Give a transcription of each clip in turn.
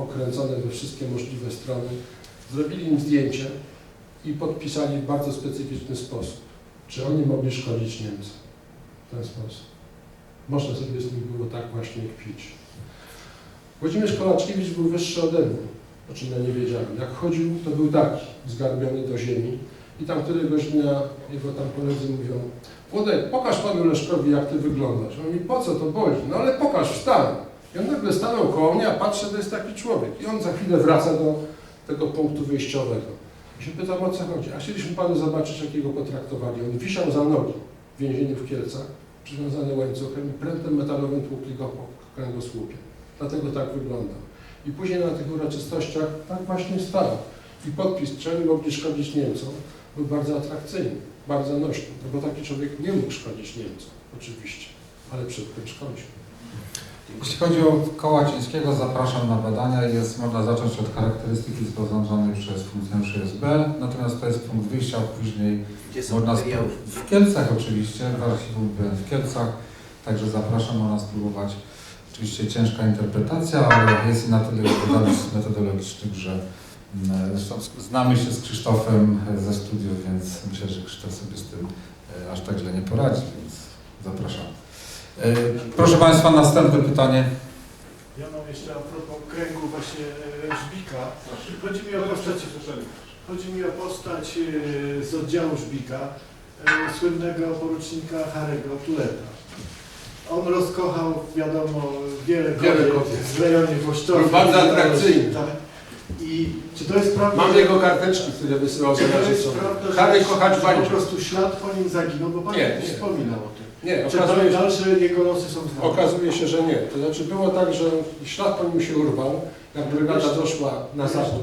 pokręcone we wszystkie możliwe strony. Zrobili im zdjęcie i podpisali w bardzo specyficzny sposób. Czy oni mogli szkodzić Niemcom w ten sposób? Można sobie z nich było tak właśnie kpić. Włodzimierz Kolaczkiewicz był wyższy ode mnie, o czym ja nie wiedziałem. Jak chodził, to był taki, zgarbiony do ziemi. I tam któregoś dnia jego tam koledzy mówią, Włodek, pokaż panu Leszkowi, jak ty wyglądasz. On mówi, po co to boli? No ale pokaż, wstań. I on nagle stanął koło mnie, a patrzę, to jest taki człowiek. I on za chwilę wraca do tego punktu wyjściowego. I się pytam, o co chodzi. A chcieliśmy panu zobaczyć, jak jego potraktowali. On wisiał za nogi w więzieniu w Kielcach, przywiązany łańcuchem i prętem metalowym tłukli go po kręgosłupie. Dlatego tak wyglądał. I później na tych uroczystościach tak właśnie stał. I podpis, oni mogli szkodzić Niemcom, był bardzo atrakcyjny, bardzo nośny, no bo taki człowiek nie mógł szkodzić Niemcom, oczywiście, ale przed tym szkodził. Jeśli chodzi o Kołacińskiego, zapraszam na badania. Jest, można zacząć od charakterystyki sporządzonej przez funkcjonariuszy SB, natomiast to jest punkt wyjścia, a później można materiały? w Kielcach oczywiście, w archiwum byłem w Kielcach, także zapraszam, można spróbować. Oczywiście ciężka interpretacja, ale jest i na tyle analiz metodologicznych, że mm, zresztą znamy się z Krzysztofem ze studiów, więc myślę, że Krzysztof sobie z tym e, aż tak źle nie poradzi, więc zapraszam. E, Proszę Państwa, następne pytanie. Ja mam jeszcze a propos kręgu właśnie e, Żbika. Chodzi mi o postać, chodzi mi o postać e, z oddziału Żbika, słynnego porucznika Harego Tuleta. On rozkochał, wiadomo, wiele, Wiele kobiet w rejonie Włoszczowie. Był bardzo atrakcyjny. Tak. I czy to jest prawda? Mam jego karteczki, które wysyłał za to jest narzycą. prawda, że, Harry kochać że po prostu ślad po nim zaginął, bo Pan Nie, nie, nie. wspominał o tym. Nie, Czy okazuje się, dalsze jego losy są znane? okazuje się, że nie. To znaczy było tak, że ślad po nim się urwał, jak brygada doszła na zachód.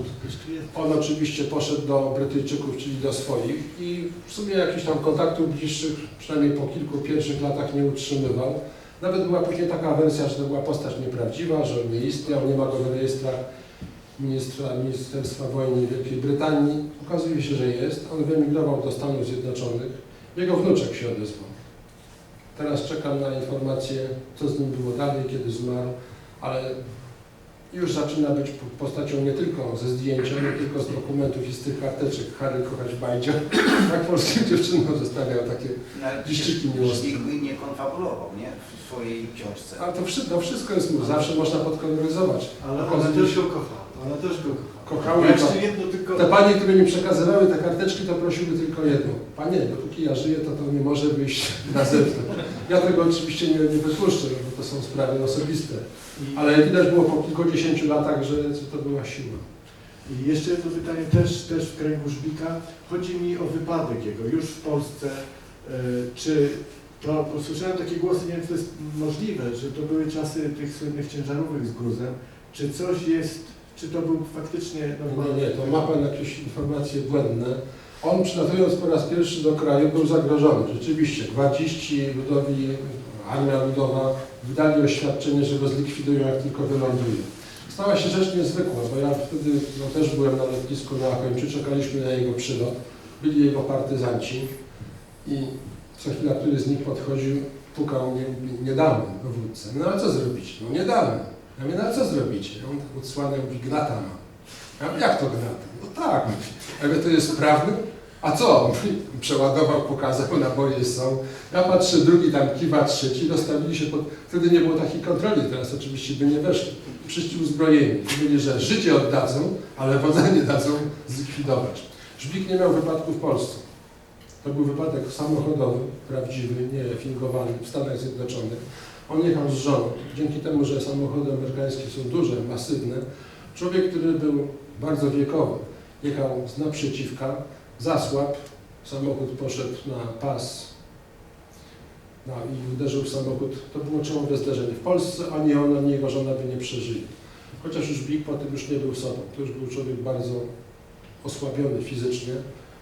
On oczywiście poszedł do Brytyjczyków, czyli do swoich i w sumie jakichś tam kontaktów bliższych, przynajmniej po kilku pierwszych latach nie utrzymywał. Nawet była później taka wersja, że to była postać nieprawdziwa, że on nie istniał, nie ma go w rejestrach ministra, Ministerstwa Wojny Wielkiej Brytanii. Okazuje się, że jest. On wyemigrował do Stanów Zjednoczonych. Jego wnuczek się odezwał. Teraz czekam na informację, co z nim było dalej, kiedy zmarł, ale już zaczyna być postacią nie tylko ze zdjęcia, nie tylko z dokumentów i z tych karteczek Harry kochać bajdzia, jak polskim dziewczynom zostawiał takie, Nawet Dziściki miłosne. Nikt nie konfabulował, nie? W swojej książce. a to wszystko, to wszystko jest mu, zawsze można podkoloryzować. Ale ona też go kochała. Ona też go kochała. Kochały Ja jeszcze jedno tylko... Te panie, które mi przekazywały te karteczki, to prosiły tylko jedno. Panie, dopóki ja żyję, to to nie może wyjść na zewnątrz. Ja tego oczywiście nie, nie wypuszczę, bo to są sprawy osobiste. Ale widać było po kilkudziesięciu latach, że to była siła. I jeszcze jedno pytanie też, też w kręgu Żbika. Chodzi mi o wypadek jego już w Polsce. E, czy to, posłyszałem takie głosy, nie wiem czy to jest możliwe, że to były czasy tych słynnych ciężarówek z gruzem. Czy coś jest, czy to był faktycznie Nie, normalny... nie, to ma Pan jakieś informacje błędne. On przylatując po raz pierwszy do kraju był zagrożony. Rzeczywiście, gwardziści ludowi, armia ludowa wydali oświadczenie, że go zlikwidują jak tylko wyląduje. Stała się rzecz niezwykła, bo ja wtedy no, też byłem na lotnisku na Okończy, czekaliśmy na jego przylot. Byli jego partyzanci i co chwila któryś z nich podchodził, pukał mówi, nie damy dowódcę. No ale co zrobić? No nie damy. Ja mówię, no ale co zrobicie? On tak odsłania, mówi, gnata ma. Ja jak to gnata? No tak, mówi. Ja mówię, to jest sprawny? A co? Przeładował, pokazał, naboje są. Ja patrzę, drugi tam kiwa, trzeci, dostawili się pod... Wtedy nie było takiej kontroli, teraz oczywiście by nie weszli. Wszyscy uzbrojeni. Mówili, że życie oddadzą, ale wodza nie dadzą zlikwidować. Żbik nie miał wypadku w Polsce. To był wypadek samochodowy, prawdziwy, nie fingowany w Stanach Zjednoczonych. On jechał z żoną. Dzięki temu, że samochody amerykańskie są duże, masywne, człowiek, który był bardzo wiekowy, jechał z naprzeciwka, zasłab, samochód poszedł na pas no, i uderzył w samochód. To było czołowe zderzenie. W Polsce ani on, ani jego żona by nie przeżyli. Chociaż już Big potem już nie był sobą. To już był człowiek bardzo osłabiony fizycznie.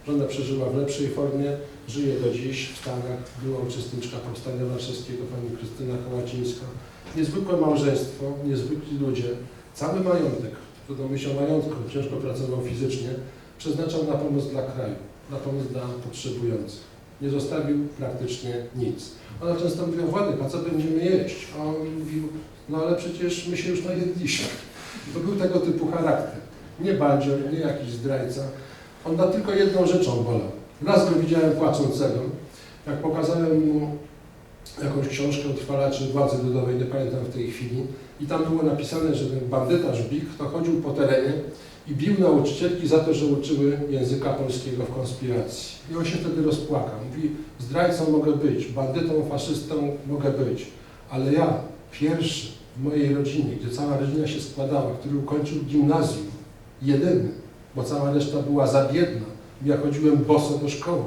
Żona przeżyła w lepszej formie, żyje do dziś w Stanach, była uczestniczka Powstania Warszawskiego, pani Krystyna Kołacińska. Niezwykłe małżeństwo, niezwykli ludzie, cały majątek, to do myśl o majątku, ciężko pracował fizycznie, przeznaczał na pomoc dla kraju, na pomoc dla potrzebujących. Nie zostawił praktycznie nic. Ona często mówiła, Władek, a co będziemy jeść? A on mówił, no ale przecież my się już najedliśmy. To był tego typu charakter. Nie bandzior, nie jakiś zdrajca. On na tylko jedną rzeczą bolał. Raz go widziałem płaczącego, jak pokazałem mu jakąś książkę utrwalaczy władzy ludowej, nie pamiętam w tej chwili, i tam było napisane, że ten bandyta Żbik to chodził po terenie i bił nauczycielki za to, że uczyły języka polskiego w konspiracji. I on się wtedy rozpłakał. Mówi, zdrajcą mogę być, bandytą, faszystą mogę być, ale ja, pierwszy w mojej rodzinie, gdzie cała rodzina się składała, który ukończył gimnazjum, jedyny, bo cała reszta była za biedna, ja chodziłem boso do szkoły.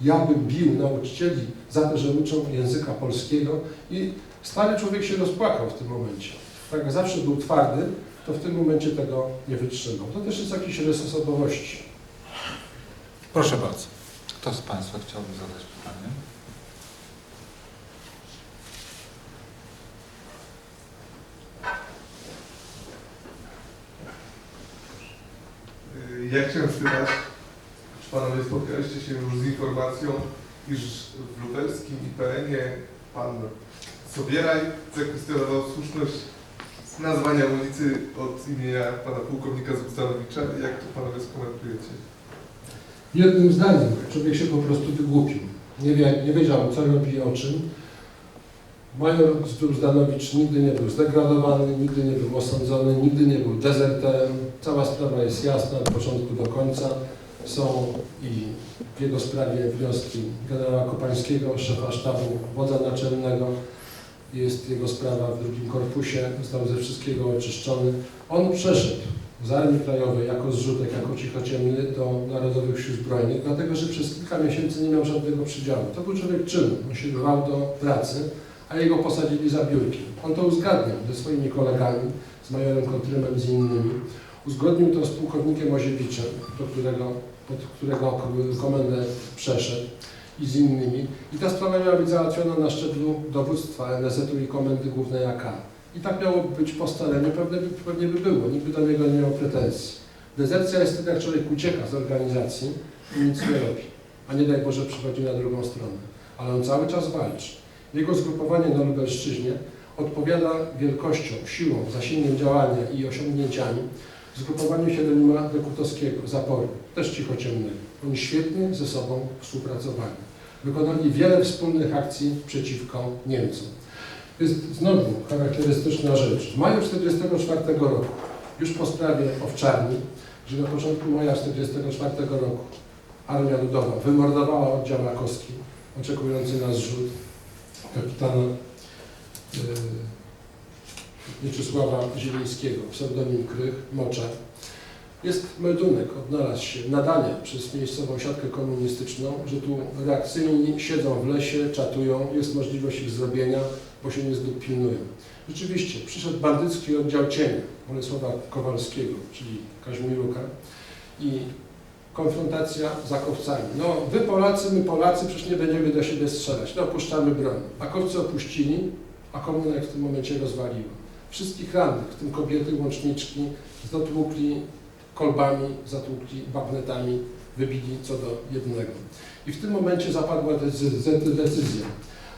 Ja bym bił nauczycieli za to, że uczą języka polskiego i stary człowiek się rozpłakał w tym momencie. Tak jak zawsze był twardy, to w tym momencie tego nie wytrzymał. To też jest jakiś rys osobowości. Proszę bardzo. Kto z Państwa chciałby zadać pytanie? Ja chciałem spytać, czy panowie spotkaliście się już z informacją, iż w lubelskim IPN-ie pan Sobieraj zakwestionował słuszność nazwania ulicy od imienia pana pułkownika Zubstanowicza. Jak to panowie skomentujecie? Jednym zdaniem człowiek się po prostu wygłupił. Nie, wie, nie wiedział, co robi i o czym. Major Zdanowicz nigdy nie był zdegradowany, nigdy nie był osądzony, nigdy nie był dezerterem. Cała sprawa jest jasna od początku do końca. Są i w jego sprawie wnioski generała Kopańskiego, szefa sztabu, wodza naczelnego. Jest jego sprawa w drugim korpusie, został ze wszystkiego oczyszczony. On przeszedł z Armii Krajowej jako zrzutek, jako cichociemny do Narodowych Sił Zbrojnych, dlatego że przez kilka miesięcy nie miał żadnego przydziału. To był człowiek czynny, on się rwał do pracy, a jego posadzili za biurkiem. On to uzgadniał ze swoimi kolegami, z majorem Kontrymem, z innymi. Uzgodnił to z pułkownikiem Oziewiczem, do którego, pod którego komendę przeszedł i z innymi. I ta sprawa miała być załatwiona na szczeblu dowództwa NSZ-u i Komendy Głównej AK. I tak miało być po staremu, pewnie, pewnie by było, nikt by do niego nie miał pretensji. Dezercja jest wtedy, jak człowiek ucieka z organizacji i nic nie robi, a nie daj Boże przychodzi na drugą stronę. Ale on cały czas walczy. Jego zgrupowanie na Lubelszczyźnie odpowiada wielkością, siłą, zasięgiem działania i osiągnięciami zgrupowaniu Hieronima Dekutowskiego, zaporu, też cichociemnego. Oni świetnie ze sobą współpracowali. Wykonali wiele wspólnych akcji przeciwko Niemcom. Jest znowu charakterystyczna rzecz. W maju 1944 roku, już po sprawie Owczarni, że na początku maja 1944 roku Armia Ludowa wymordowała oddział rakowski, oczekujący na zrzut kapitana e, Mieczysława Zielińskiego, pseudonim Krych, Moczar. Jest meldunek, odnalazł się, nadania przez miejscową siatkę komunistyczną, że tu reakcyjni siedzą w lesie, czatują, jest możliwość ich zrobienia, bo się niezbyt pilnują. Rzeczywiście, przyszedł bandycki oddział cienia Bolesława Kowalskiego, czyli Kaźmiruka i konfrontacja z akowcami. No, wy Polacy, my Polacy, przecież nie będziemy do siebie strzelać, no opuszczamy broń. Akowcy opuścili, a komuna ich w tym momencie rozwaliła. Wszystkich rannych, w tym kobiety, łączniczki, zatłukli kolbami, zatłukli bagnetami, wybili co do jednego. I w tym momencie zapadła decy- decyzja.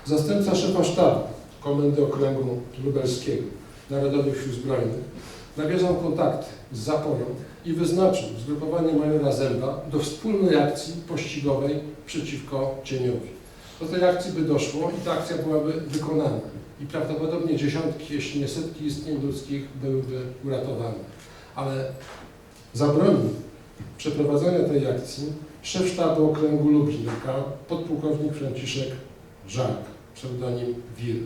Zastępca szefa sztabu Komendy Okręgu Lubelskiego Narodowych Sił Zbrojnych nawiązał kontakty z zaporą i wyznaczył zgrupowanie majora Zęba do wspólnej akcji pościgowej przeciwko cieniowi. Do tej akcji by doszło i ta akcja byłaby wykonana i prawdopodobnie dziesiątki, jeśli nie setki istnień ludzkich byłyby uratowane. Ale zabronił przeprowadzenia tej akcji szef sztabu okręgu Lublin, podpułkownik Franciszek Żak, pseudonim Wir.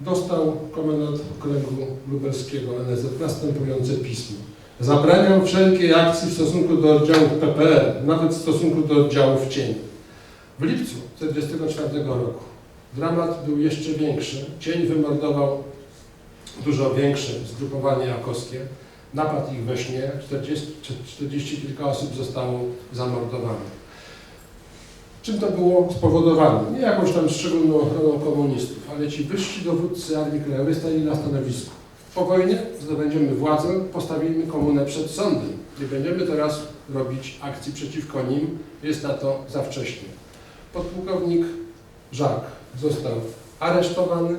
Dostał komendant okręgu lubelskiego NSZ następujące pismo. Zabraniam wszelkiej akcji w stosunku do oddziałów PPR, nawet w stosunku do oddziałów cieni. W lipcu 1944 roku dramat był jeszcze większy. Cień wymordował dużo większe zgrupowanie jakowskie. Napadł ich we śnie, 40, 40 kilka osób zostało zamordowanych. Czym to było spowodowane? Nie jakąś tam szczególną ochroną komunistów, ale ci wyżsi dowódcy Armii Krajowej stali na stanowisku. Po wojnie zdobędziemy władzę, postawimy komunę przed sądem. Nie będziemy teraz robić akcji przeciwko nim, jest na to za wcześnie. Podpułkownik Żak został aresztowany,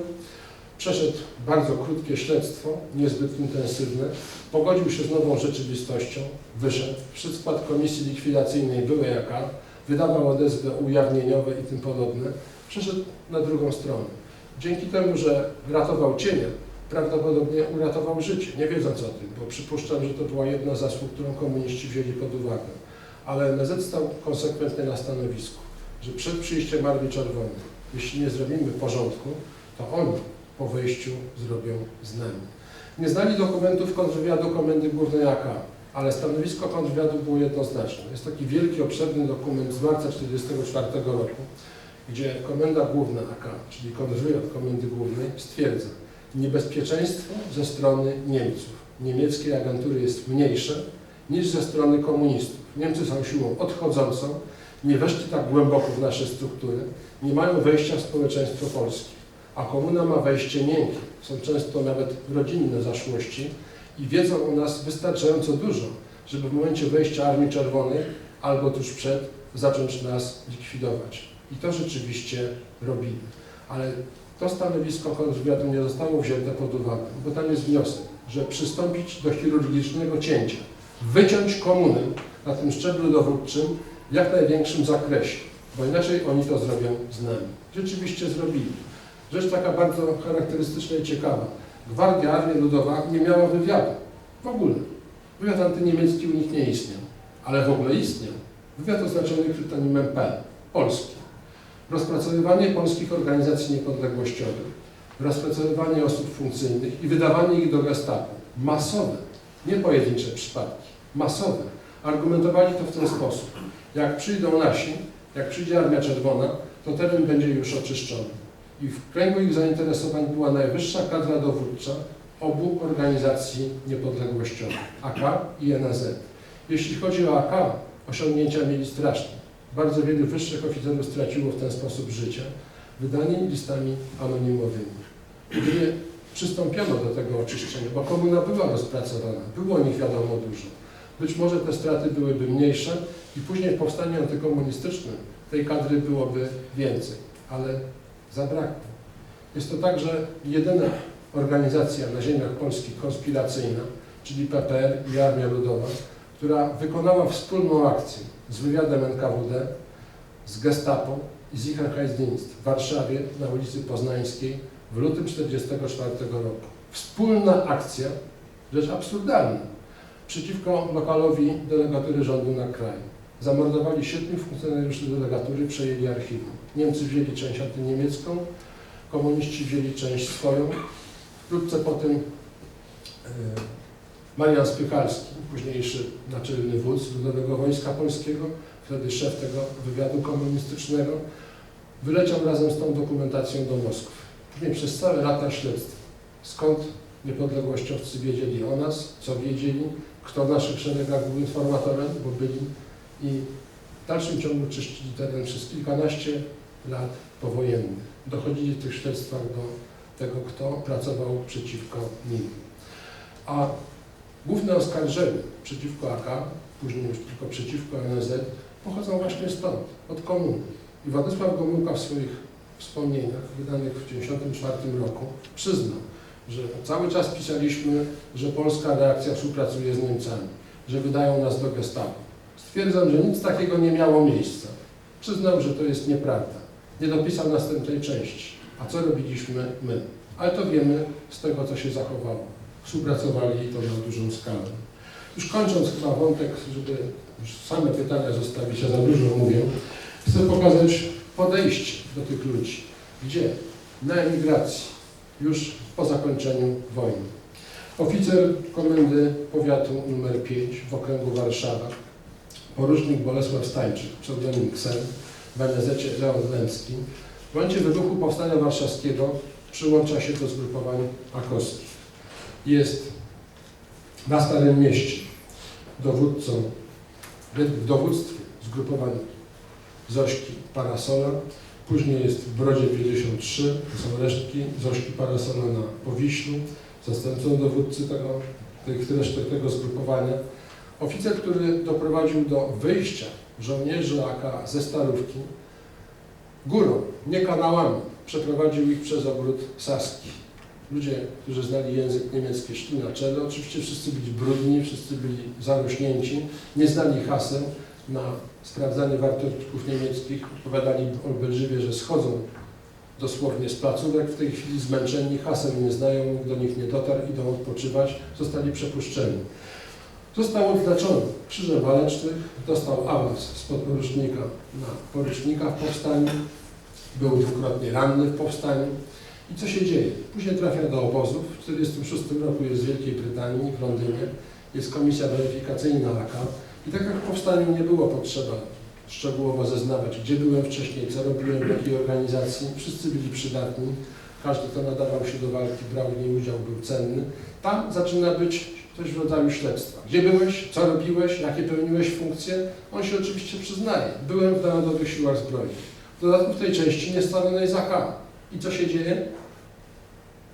Przeszedł bardzo krótkie śledztwo, niezbyt intensywne, pogodził się z nową rzeczywistością, wyszedł, wszedł w skład komisji likwidacyjnej byłej AK, wydawał odezwy ujawnieniowe i tym podobne, przeszedł na drugą stronę. Dzięki temu, że ratował cienia, prawdopodobnie uratował życie, nie wiedząc o tym, bo przypuszczam, że to była jedna z którą komuniści wzięli pod uwagę. Ale NZ stał konsekwentnie na stanowisku, że przed przyjściem Armii Czerwonej, jeśli nie zrobimy porządku, to oni po wejściu zrobią z nami. Nie znali dokumentów kontrwywiadu Komendy Głównej AK, ale stanowisko kontrwywiadu było jednoznaczne. Jest taki wielki, obszerny dokument z marca 1944 roku, gdzie Komenda Główna AK, czyli kontrwywiad Komendy Głównej, stwierdza, niebezpieczeństwo ze strony Niemców, niemieckiej agentury jest mniejsze niż ze strony komunistów. Niemcy są siłą odchodzącą, nie weszli tak głęboko w nasze struktury, nie mają wejścia w społeczeństwo polskie, a komuna ma wejście miękkie. Są często nawet rodzinne zaszłości i wiedzą o nas wystarczająco dużo, żeby w momencie wejścia Armii Czerwonej albo tuż przed zacząć nas likwidować. I to rzeczywiście robili. Ale to stanowisko kontrwywiadu nie zostało wzięte pod uwagę, bo tam jest wniosek, że przystąpić do chirurgicznego cięcia, wyciąć komunę na tym szczeblu dowódczym w jak największym zakresie, bo inaczej oni to zrobią z nami. Rzeczywiście zrobili. Rzecz taka bardzo charakterystyczna i ciekawa. Gwardia Armii Ludowa nie miała wywiadu. W ogóle. Wywiad antyniemiecki u nich nie istniał. Ale w ogóle istniał. Wywiad oznaczony kryptonimem P. Polski. Rozpracowywanie polskich organizacji niepodległościowych, rozpracowywanie osób funkcyjnych i wydawanie ich do gestapo. Masowe, nie pojedyncze przypadki. Masowe. Argumentowali to w ten sposób. Jak przyjdą nasi, jak przyjdzie Armia Czerwona, to teren będzie już oczyszczony. I w kręgu ich zainteresowań była najwyższa kadra dowódcza obu organizacji niepodległościowych, AK i NZ. Jeśli chodzi o AK, osiągnięcia mieli straszne. Bardzo wielu wyższych oficerów straciło w ten sposób życie, wydanymi listami anonimowymi. Gdyby przystąpiono do tego oczyszczenia, bo komuna była rozpracowana, było o nich wiadomo dużo, być może te straty byłyby mniejsze i później w powstaniu antykomunistycznym tej kadry byłoby więcej, ale zabrakło. Jest to także jedyna organizacja na ziemiach polskich konspiracyjna, czyli PPR i Armia Ludowa, która wykonała wspólną akcję z wywiadem NKWD, z Gestapo i z Sicherheitsdienst w Warszawie na ulicy Poznańskiej w lutym 1944 roku. Wspólna akcja, rzecz absurdalna, przeciwko lokalowi delegatury rządu na kraju. Zamordowali siedmiu funkcjonariuszy delegatury, przejęli archiwum. Niemcy wzięli część antyniemiecką, komuniści wzięli część swoją. Wkrótce po tym e, Marian Spychalski, późniejszy naczelny wódz Ludowego Wojska Polskiego, wtedy szef tego wywiadu komunistycznego, wyleciał razem z tą dokumentacją do Moskwy. Później przez całe lata śledztwa, skąd niepodległościowcy wiedzieli o nas, co wiedzieli, kto w naszych szeregach był informatorem, bo byli i w dalszym ciągu czyścili teren przez kilkanaście lat powojennych. Dochodzili w tych śledztwach do tego, kto pracował przeciwko nim. A główne oskarżenia przeciwko AK, później już tylko przeciwko NZ, pochodzą właśnie stąd, od komuny. I Władysław Gomułka w swoich wspomnieniach, wydanych w 1994 roku, przyznał, że cały czas pisaliśmy, że polska reakcja współpracuje z Niemcami, że wydają nas do gestapo. Stwierdzam, że nic takiego nie miało miejsca. Przyznał, że to jest nieprawda. Nie dopisał następnej części. A co robiliśmy my? Ale to wiemy z tego, co się zachowało. Współpracowali i to na dużą skalę. Już kończąc chyba wątek, żeby same pytania zostawić, ja za dużo mówię, chcę pokazać podejście do tych ludzi. Gdzie? Na emigracji, już po zakończeniu wojny. Oficer Komendy Powiatu nr 5 w okręgu Warszawa, porucznik Bolesław Stańczyk, pseudonim Ksen, w NZ Leon Lęcki, w momencie wybuchu Powstania Warszawskiego przyłącza się do zgrupowań akowskich. Jest na Starym Mieście dowódcą, w dowództwie zgrupowań Zośki Parasola, później jest w Brodzie 53, to są resztki Zośki Parasola na Powiślu, zastępcą dowódcy tego, tych resztek tego zgrupowania. Oficer, który doprowadził do wyjścia żołnierzy AK ze Starówki, górą, nie kanałami, przeprowadził ich przez ogród Saski. Ludzie, którzy znali język niemiecki, szli na czele. Oczywiście wszyscy byli brudni, wszyscy byli zarośnięci, nie znali haseł na sprawdzanie wartościów niemieckich. Odpowiadali obelżywie, że schodzą dosłownie z placówek, w tej chwili zmęczeni, haseł nie znają, do nich nie dotarł, idą odpoczywać, zostali przepuszczeni. Został odznaczony krzyżem walecznych, dostał awans z podporucznika na porucznika w powstaniu, był dwukrotnie ranny w powstaniu. I co się dzieje? Później trafia do obozów. W 1946 roku jest w Wielkiej Brytanii, w Londynie. Jest komisja weryfikacyjna AK. I tak jak w powstaniu nie było potrzeba szczegółowo zeznawać, gdzie byłem wcześniej, co robiłem, w jakiej organizacji. Wszyscy byli przydatni. Każdy, kto nadawał się do walki, brał w niej udział, był cenny. Tam zaczyna być coś w rodzaju śledztwa. Gdzie byłeś, co robiłeś, jakie pełniłeś funkcje? On się oczywiście przyznaje. Byłem w Narodowych Siłach Zbrojnych. W dodatku w tej części niestalonej za K. I co się dzieje?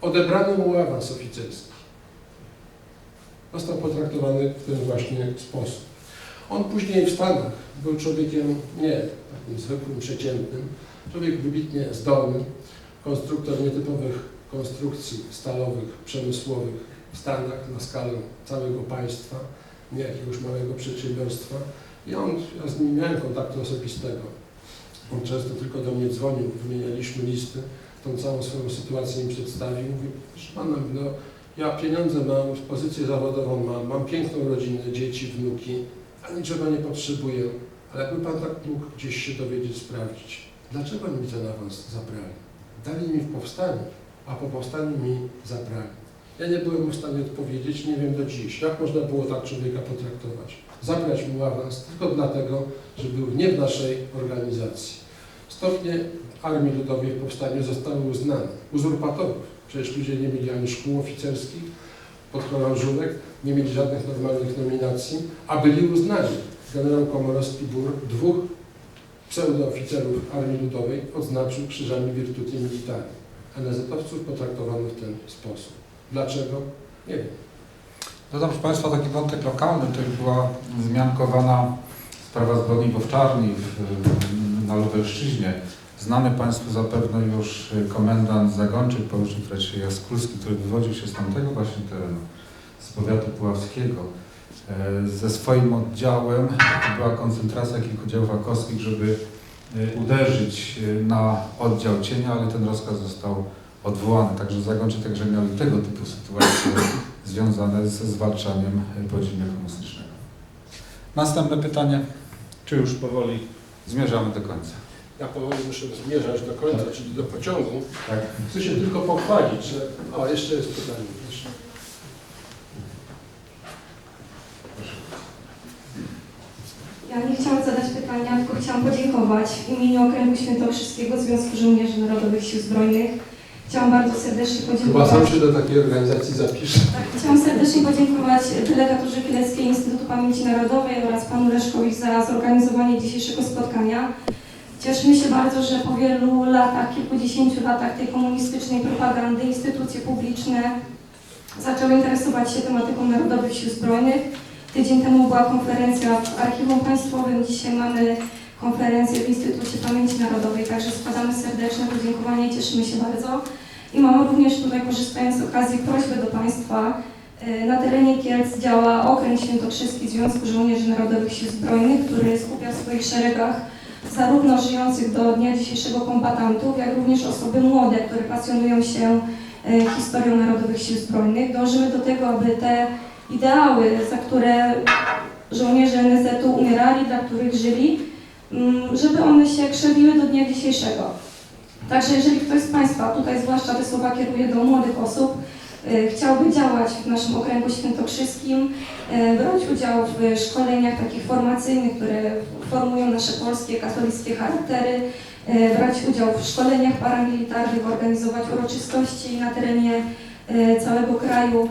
Odebrano mu awans oficerski. Został potraktowany w ten właśnie sposób. On później w Stanach był człowiekiem nie takim zwykłym, przeciętnym, człowiek wybitnie zdolny, konstruktor nietypowych konstrukcji stalowych, przemysłowych w Stanach na skalę całego państwa, nie jakiegoś małego przedsiębiorstwa. I on, ja z nim miałem kontaktu osobistego. On często tylko do mnie dzwonił, wymienialiśmy listy, tą całą swoją sytuację mi przedstawił. Mówi, proszę pana, no, ja pieniądze mam, pozycję zawodową mam, mam piękną rodzinę, dzieci, wnuki, a niczego nie potrzebuję. Ale jakby pan tak mógł gdzieś się dowiedzieć, sprawdzić, dlaczego mi ten awans zabrali? Dali mi w powstaniu, a po powstaniu mi zabrali. Ja nie byłem w stanie odpowiedzieć, nie wiem do dziś, jak można było tak człowieka potraktować. Zabrać mu awans tylko dlatego, że był nie w naszej organizacji. Stopnie Armii Ludowej w powstaniu zostały uznane. Uzurpatorów. Przecież ludzie nie mieli ani szkół oficerskich, podchorążówek, nie mieli żadnych normalnych nominacji, a byli uznani. Generał Komorowski-Bur dwóch pseudooficerów Armii Ludowej odznaczył krzyżami Virtuti Militari. NZ-owców potraktowano w ten sposób. Dlaczego? Nie wiem. Dodam, proszę Państwa, taki wątek lokalny, czyli była zmiankowana sprawa zbrodni w Owczarni w, na Lubelszczyźnie. Znany Państwu zapewne już komendant Zagończyk, porucznik Raciej Jaskulski, który wywodził się z tamtego właśnie terenu, z powiatu puławskiego. E, Ze swoim oddziałem była koncentracja kilku działów akowskich, żeby e, uderzyć e, na oddział cienia, ale ten rozkaz został odwołany. Także Zagończyk także miał i tego typu sytuacje związane ze zwalczaniem podziemia komunistycznego. Następne pytanie, czy już powoli zmierzamy do końca? Ja powoli muszę zmierzać do końca, czyli do pociągu. Tak. Chcę się tylko pochwalić, że... O, jeszcze jest pytanie. Proszę. Ja nie chciałam zadać pytania, tylko chciałam podziękować w imieniu Okręgu Świętokrzyskiego Związku Żołnierzy Narodowych Sił Zbrojnych. Chciałam bardzo serdecznie Chyba podziękować. sam się do takiej organizacji zapiszę. Tak, chciałam serdecznie podziękować delegaturze Kieleckiej Instytutu Pamięci Narodowej oraz panu Leszkowi za zorganizowanie dzisiejszego spotkania. Cieszymy się bardzo, że po wielu latach, kilkudziesięciu latach tej komunistycznej propagandy instytucje publiczne zaczęły interesować się tematyką Narodowych Sił Zbrojnych. Tydzień temu była konferencja w Archiwum Państwowym, dzisiaj mamy konferencję w Instytucie Pamięci Narodowej, także składamy serdeczne podziękowania i cieszymy się bardzo. I mam również tutaj, korzystając z okazji, prośbę do Państwa. Y, Na terenie Kielc działa Okręg Świętokrzyski Związku Żołnierzy Narodowych Sił Zbrojnych, który skupia w swoich szeregach zarówno żyjących do dnia dzisiejszego kombatantów, jak również osoby młode, które pasjonują się y, historią Narodowych Sił Zbrojnych. Dążymy do tego, aby te ideały, za które żołnierze NZ-u umierali, dla których żyli, mm, żeby one się krzewiły do dnia dzisiejszego. Także jeżeli ktoś z Państwa, tutaj zwłaszcza te słowa kieruje do młodych osób, y, chciałby działać w naszym okręgu świętokrzyskim, y, brać udział w szkoleniach takich formacyjnych, które formują nasze polskie katolickie charaktery, y, brać udział w szkoleniach paramilitarnych, organizować uroczystości na terenie całego kraju.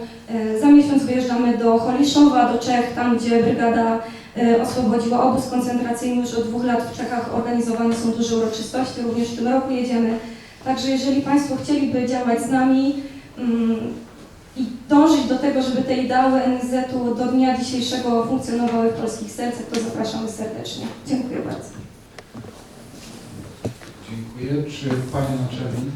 Za miesiąc wyjeżdżamy do Holiszowa, do Czech, tam gdzie brygada oswobodziła obóz koncentracyjny. Już od dwóch lat w Czechach organizowane są duże uroczystości, również w tym roku jedziemy. Także jeżeli Państwo chcieliby działać z nami mm, i dążyć do tego, żeby te ideały NZ-u do dnia dzisiejszego funkcjonowały w polskich sercach, to zapraszamy serdecznie. Dziękuję bardzo. Dziękuję. Czy Pani Naczelnik?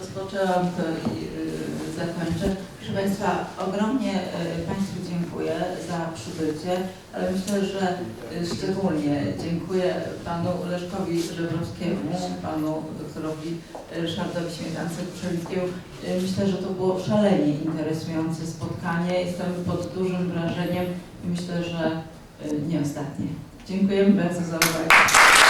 Rozpoczęłam, to i y, zakończę. Proszę Państwa, ogromnie y, Państwu dziękuję za przybycie, ale myślę, że y, szczególnie dziękuję Panu Leszkowi Żebrowskiemu, Panu doktorowi Ryszardowi Śmietance-Kuszelickiemu. Y, Myślę, że to było szalenie interesujące spotkanie. Jestem pod dużym wrażeniem i myślę, że y, nie ostatnie. Dziękujemy bardzo za uwagę.